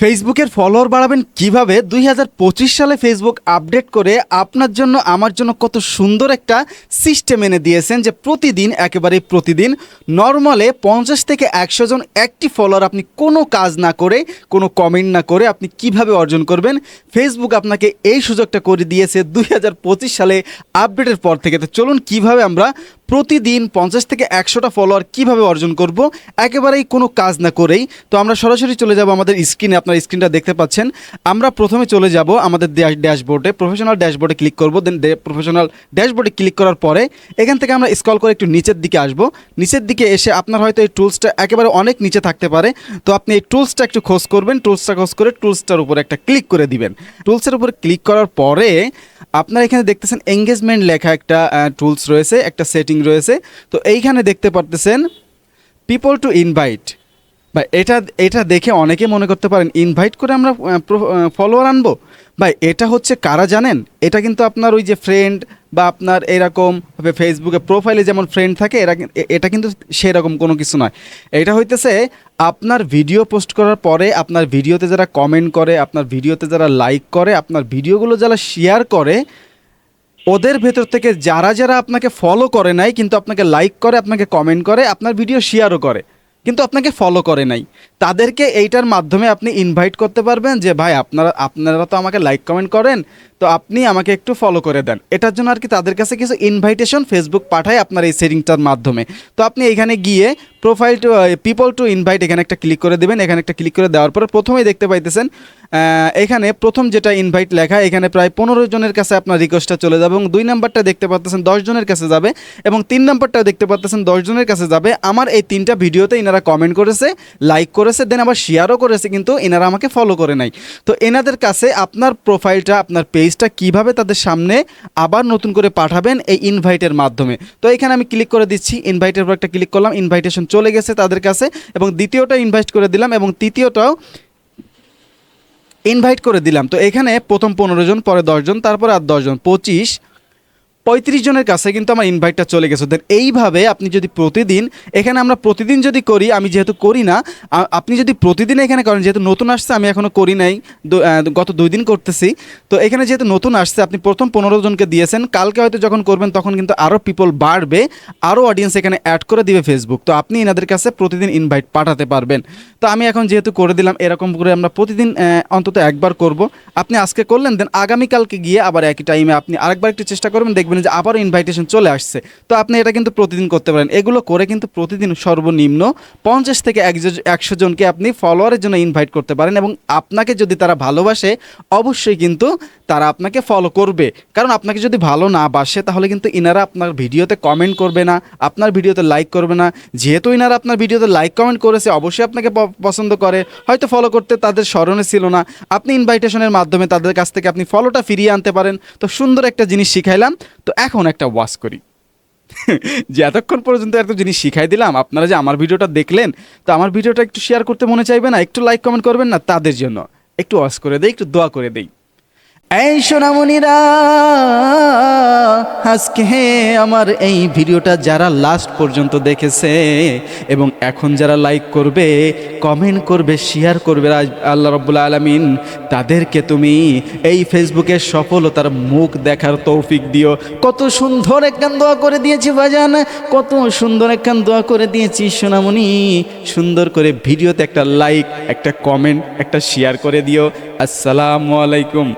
ফেসবুকের ফলোয়ার বাড়াবেন কীভাবে? দুই হাজার পঁচিশ সালে ফেসবুক আপডেট করে আপনার জন্য, আমার জন্য কত সুন্দর একটা সিস্টেম এনে দিয়েছেন যে প্রতিদিন একেবারে প্রতিদিন, নর্মালে পঞ্চাশ থেকে একশো জন একটি ফলোয়ার আপনি কোনো কাজ না করে, কোনো কমেন্ট না করে আপনি কীভাবে অর্জন করবেন? ফেসবুক আপনাকে এই সুযোগটা করে দিয়েছে দুই হাজার পঁচিশ সালে আপডেটের পর থেকে। তো চলুন কীভাবে আমরা প্রতিদিন পঞ্চাশ থেকে একশোটা ফলোয়ার কীভাবে অর্জন করব? একেবারেই কোনো কাজ না করেই। তো আমরা সরাসরি চলে যাব আমাদের স্ক্রিনে আপনার স্ক্রিনটা দেখতে পাচ্ছেন। আমরা প্রথমে চলে যাব আমাদের ড্যাশবোর্ডে। প্রফেশনাল ড্যাশবোর্ডে ক্লিক করব দেন প্রফেশনাল ড্যাশবোর্ডে ক্লিক করার পরে এখান থেকে আমরা স্ক্রল করে একটু নিচের দিকে আসব। নিচের দিকে এসে আপনার হয়তো এই টুলসটা একেবারে অনেক নিচে থাকতে পারে। তো আপনি এই টুলসটা একটু খোঁজ করবেন। টুলসটা খোঁজ করে টুলসটার উপর একটা ক্লিক করে দিবেন। টুলসের উপর ক্লিক করার পরে আপনারা এখানে দেখতেছেন এঙ্গেজমেন্ট লেখা একটা টুলস রয়েছে, একটা সেটিং রয়েছে। তো এইখানে দেখতে পারতেছেন পিপল টু ইনভাইট বা এটা এটা দেখে অনেকে মনে করতে পারেন ইনভাইট করে আমরা ফলোয়ার আনব? ভাই, এটা হচ্ছে কারা জানেন? এটা কিন্তু আপনার ওই যে ফ্রেন্ড বা আপনার এরকম ফেসবুকে প্রোফাইলে যেমন ফ্রেন্ড থাকে, এরা এটা কিন্তু সেরকম কোনো কিছু নয়। এটা হইতেছে আপনার ভিডিও পোস্ট করার পরে আপনার ভিডিওতে যারা কমেন্ট করে, আপনার ভিডিওতে যারা লাইক করে, আপনার ভিডিওগুলো যারা শেয়ার করে, ওদের ভেতর থেকে যারা যারা আপনাকে ফলো করে নাই, কিন্তু আপনাকে লাইক করে, আপনাকে কমেন্ট করে, আপনার ভিডিও শেয়ারও করে, কিন্তু আপনাকে ফলো করে নাই। তাদেরকে এইটার মাধ্যমে আপনি ইনভাইট করতে পারবেন যে, ভাই, আপনারা আপনারা তো আমাকে লাইক কমেন্ট করেন, তো আপনি আমাকে একটু ফলো করে দেন। এটার জন্য আর কি তাদের কাছে কিছু ইনভাইটেশন ফেসবুক পাঠায় আপনার এই সেটিংটার মাধ্যমে। তো আপনি এখানে গিয়ে profile to people to invite এখানে একটা ক্লিক করে দেবেন। এখানে একটা ক্লিক করে দেওয়ার পরে প্রথমেই দেখতে পাইতেছেন এখানে প্রথম যেটা ইনভাইট লেখা, এখানে প্রায় পনেরো জনের কাছে আপনার রিকোয়েস্টটা চলে যাবে এবং দুই নাম্বারটা দেখতে পাচ্ছেন দশ জনের কাছে যাবে এবং তিন নাম্বারটাও দেখতে পাচ্ছেন দশ জনের কাছে যাবে। আমার এই তিনটা ভিডিওতে এনারা কমেন্ট করেছে লাইক করেছে দেন আবার শেয়ারও করেছে, কিন্তু এনারা আমাকে ফলো করে নাই। তো এনাদের কাছে আপনার প্রোফাইলটা আপনার পেজটা কীভাবে তাদের সামনে আবার নতুন করে পাঠাবেন এই ইনভাইটের মাধ্যমে? তো এখানে আমি ক্লিক করে দিচ্ছি ইনভাইটের উপর একটা ক্লিক করলাম ইনভাইটেশন চলে গেছে তাদের কাছে, এবং দ্বিতীয়টা ইনভাইট করে দিলাম, এবং তৃতীয়টাও ইনভাইট করে দিলাম। তো এখানে প্রথম পনেরো জন, পরে দশজন তারপর আর দশজন পঁচিশ পঁয়ত্রিশ জনের কাছে কিন্তু আমার ইনভাইটটা চলে গেছে। দেন এইভাবে আপনি যদি প্রতিদিন, এখানে আমরা প্রতিদিন যদি করি, আমি যেহেতু করি না আপনি যদি প্রতিদিন এখানে করেন, যেহেতু নতুন আসছে, আমি এখনও করি নাই গত দুই দিন করতেছি, তো এখানে যেহেতু নতুন আসছে, আপনি প্রথম পনেরো জনকে দিয়েছেন, কালকে হয়তো যখন করবেন, তখন কিন্তু আরও পিপল বাড়বে আরও অডিয়েন্স এখানে অ্যাড করে দিবে ফেসবুক তো আপনি এনাদের কাছে প্রতিদিন ইনভাইট পাঠাতে পারবেন। তো আমি এখন যেহেতু করে দিলাম, এরকম করে আমরা প্রতিদিন অন্তত একবার করব। আপনি আজকে করলেন দেন আগামীকালকে গিয়ে আবার একই টাইমে আপনি আরেকবার একটু চেষ্টা করবেন, দেখবেন যে আবারও ইনভাইটেশন চলে আসছে। তো আপনি এটা কিন্তু প্রতিদিন করতে পারেন। এগুলো করে কিন্তু প্রতিদিন সর্বনিম্ন পঞ্চাশ থেকে একশো জনকে আপনি ফলোয়ারের জন্য ইনভাইট করতে পারেন এবং আপনাকে যদি তারা ভালোবাসে, অবশ্যই কিন্তু তারা আপনাকে ফলো করবে। কারণ আপনাকে যদি ভালো না বাসে, তাহলে কিন্তু ইনারা আপনার ভিডিওতে কমেন্ট করবে না, আপনার ভিডিওতে লাইক করবে না। যেহেতু ইনারা আপনার ভিডিওতে লাইক কমেন্ট করেছে, অবশ্যই আপনাকে পছন্দ করে। হয়তো ফলো করতে তাদের স্মরণে ছিল না। আপনি ইনভাইটেশনের মাধ্যমে তাদের কাছ থেকে আপনি ফলোটা ফিরিয়ে আনতে পারেন। তো সুন্দর একটা জিনিস শিখাইলাম। তো এখন একটা ওয়াশ করি। যে এতক্ষণ পর্যন্ত এত জিনিস শিখাই দিলাম, আপনারা যে আমার ভিডিওটা দেখলেন, তো আমার ভিডিওটা একটু শেয়ার করতে মনে চাইবে না, একটু লাইক কমেন্ট করবেন না, তাদের জন্য। একটু ওয়াশ করে দেই, একটু দোয়া করে দেই। এই সোনামণিরা, আজকে আমার এই ভিডিওটা যারা লাস্ট পর্যন্ত দেখেছে এবং এখন যারা লাইক করবে কমেন্ট করবে শেয়ার করবে আল্লাহ রব্বুল্লা আলমিন তাদেরকে তুমি এই ফেসবুকের সফলতার মুখ দেখার তৌফিক দিও। কত সুন্দর একখান দোয়া করে দিয়েছি বাজান কত সুন্দর একখান দোয়া করে দিয়েছি সোনামণি। সুন্দর করে ভিডিওতে একটা লাইক একটা কমেন্ট একটা শেয়ার করে দিও। আসসালামু আলাইকুম।